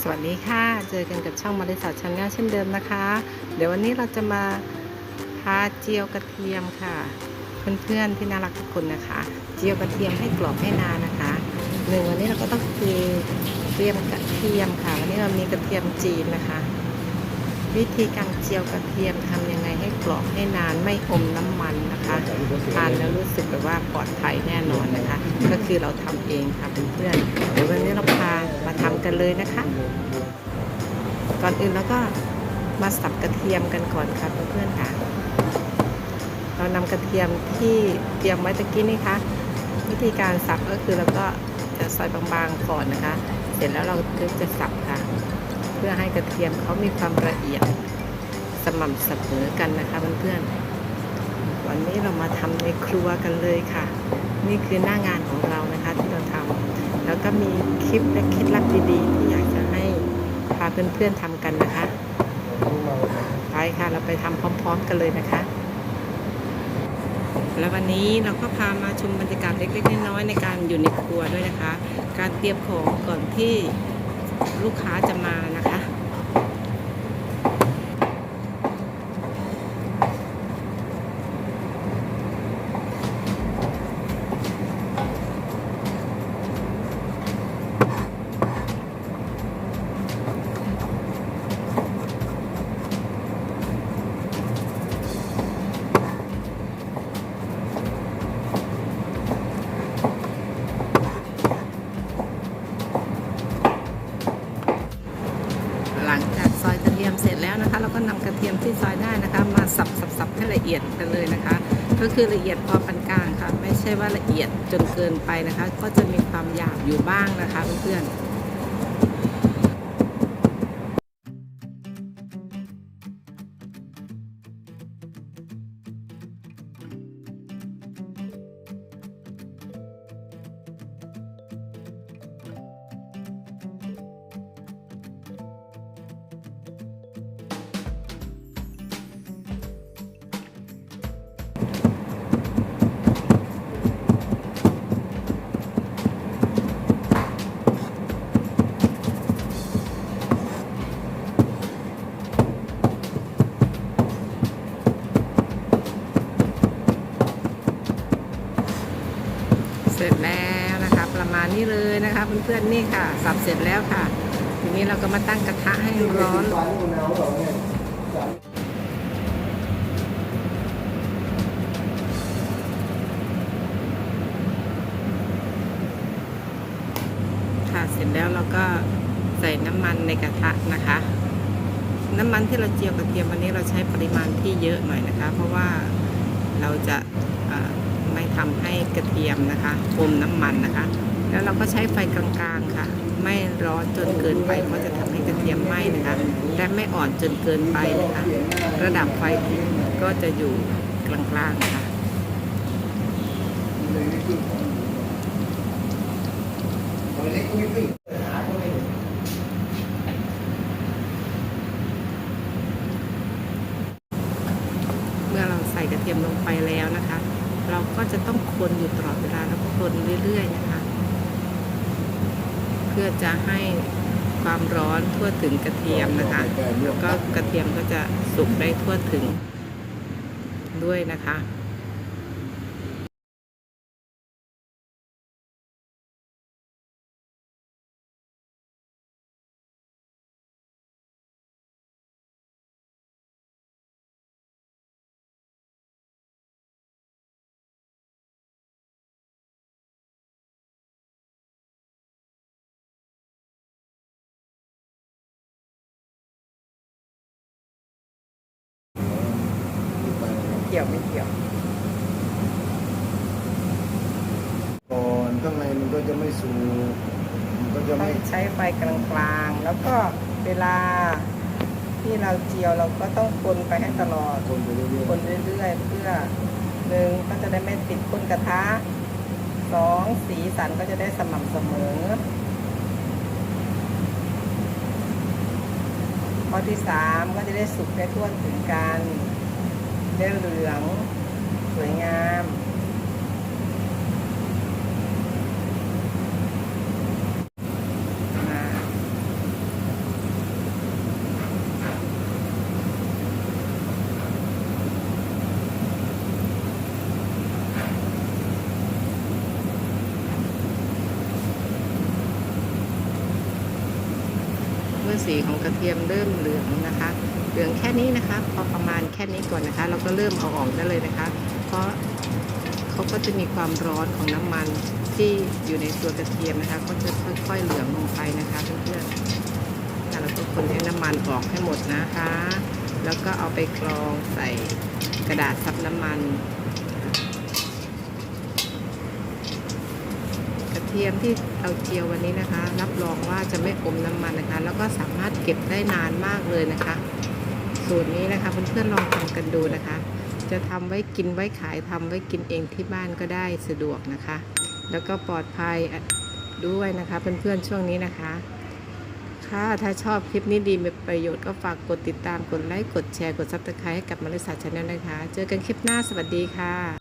สวัสดีค่ะ เจอกันกับช่องมาริสาชันแนลเช่นเดิมนะคะ เดี๋ยววันนี้เราจะมาพาเจียวกระเทียมค่ะ เพื่อนๆที่น่ารักทุกคนนะคะ เจียวกระเทียมให้กรอบให้นานนะคะหนึ่งวันนี้เราก็ต้องคือเตรียมกระเทียมค่ะ วันนี้เรามีกระเทียมจีนนะคะ วิธีการเจียวกระเทียมทำยังไงให้กรอบให้นานไม่อมน้ำมันนะคะทานแล้วรู้สึกแบบว่าปลอดภัยแน่นอนนะคะ ก็คือเราทำเองค่ะเพื่อนๆเดี๋ยววันนี้เราพา กันเลยนะคะ ก่อนอื่นเราก็มาสับกระเทียมกันก่อนค่ะเพื่อนๆค่ะ เรานำกระเทียมที่เตรียมไว้ตะกี้นี่คะวิธีการสับก็คือเราก็จะซอยบางๆก่อนนะคะ เสร็จแล้วเราก็จะสับค่ะ เพื่อให้กระเทียมเขามีความละเอียดสม่ำเสมอกันนะคะเพื่อนๆวันนี้เรามาทำในครัวกันเลยค่ะ นี่คือหน้างานของเรานะคะที่เราทำ แล้วก็มีคลิปและเคล็ดลับดีๆ ที่อยากจะให้พาเพื่อนๆทำกันนะคะ ไปค่ะเราไปทำพร้อม ๆ กันเลยนะคะ แล้ววันนี้เราก็พามาชมบรรยากาศเล็กๆน้อยๆในการอยู่ในครัวด้วยนะคะ การเตรียมของก่อนที่ลูกค้าจะมานะคะ หลังจากซอยกระเทียมเสร็จแล้วนะคะ เราก็นำกระเทียมที่ซอยได้นะคะ มาสับสับสับให้ ละเอียดกันเลยนะคะ ก็คือละเอียดพอปานกลางค่ะ ไม่ใช่ว่าละเอียดจนเกินไปนะคะ ก็จะมีความหยาบอยู่บ้างนะคะเพื่อนๆ ร็จแล้วนะคะประมาณนี้เลยนะคะเพื่อนๆนี่ค่ะ สับเสร็จแล้วค่ะ ทีนี้เราก็มาตั้งกระทะให้ร้อนค่ะเสร็จแล้วเราก็ใส่น้ำมันในกระทะนะคะ น้ำมันที่เราเจียวกระเทียมวันนี้เราใช้ปริมาณที่เยอะหน่อยนะคะ เพราะว่าเราจะ ทำให้กระเทียมนะคะอมน้ำมันนะคะ แล้วเราก็ใช้ไฟกลางๆค่ะ ไม่ร้อนจนเกินไปเพราะจะทำให้กระเทียมไหม้นะคะและไม่อ่อนจนเกินไปนะคะ ระดับไฟก็จะอยู่กลางๆค่ะเมื่อเราใส่กระเทียมลงไปแล้วนะคะ เราก็จะต้องคนอยู่ตลอดเวลาแล้วก็คนเรื่อยๆนะคะ เพื่อจะให้ความร้อนทั่วถึงกระเทียมนะคะ แล้วก็กระเทียมก็จะสุกได้ทั่วถึงด้วยนะคะ กี่ยวไม่เกี่ยว ก่อนข้างในมันก็จะไม่สูงมันก็จะต้ไม่องใช้ไฟกลางๆ แล้วก็เวลาที่เราเจียวเราก็ต้องคนไปให้ตลอด คนไปเรื่อยคนเรื่อยๆ เพื่อหนึ่งก็จะได้ไม่ติดก้นกระทะสองสีสันก็จะได้สม่ำเสมอข้อที่สามก็จะได้สุกได้ทั่วถึงกัน ได้เหลือง สวยงาม เมื่อสีของกระเทียมเริ่มเหลืองนะคะ เหลืองแค่นี้นะคะ พอประมาณแค่นี้ก่อนนะคะ เราก็เริ่มเอาออกได้เลยนะคะ เพราะเขาก็จะมีความร้อนของน้ำมันที่อยู่ในตัวกระเทียมนะคะ ก็จะค่อยๆเหลืองลงไปนะคะเพื่อนๆแล้วเราก็คนให้น้ำมันออกให้หมดนะคะ แล้วก็เอาไปกรองใส่กระดาษซับน้ำมันกระเทียมที่เราเจียววันนี้นะคะ รับรองว่าจะไม่อมน้ำมันนะคะ แล้วก็สามารถเก็บได้นานมากเลยนะคะ สูตรนี้นะคะเพื่อนๆลองทำกันดูนะคะ จะทำไว้กินไว้ขายทำไว้กินเองที่บ้านก็ได้สะดวกนะคะ แล้วก็ปลอดภัยด้วยนะคะเพื่อนๆช่วงนี้นะคะ ค่ะถ้าชอบคลิปนี้ดีมีประโยชน์ก็ฝากกดติดตามกดไลค์กดแชร์กดซับสไครต์ให้กับมาริสาชาแนลนะคะ เจอกันคลิปหน้าสวัสดีค่ะ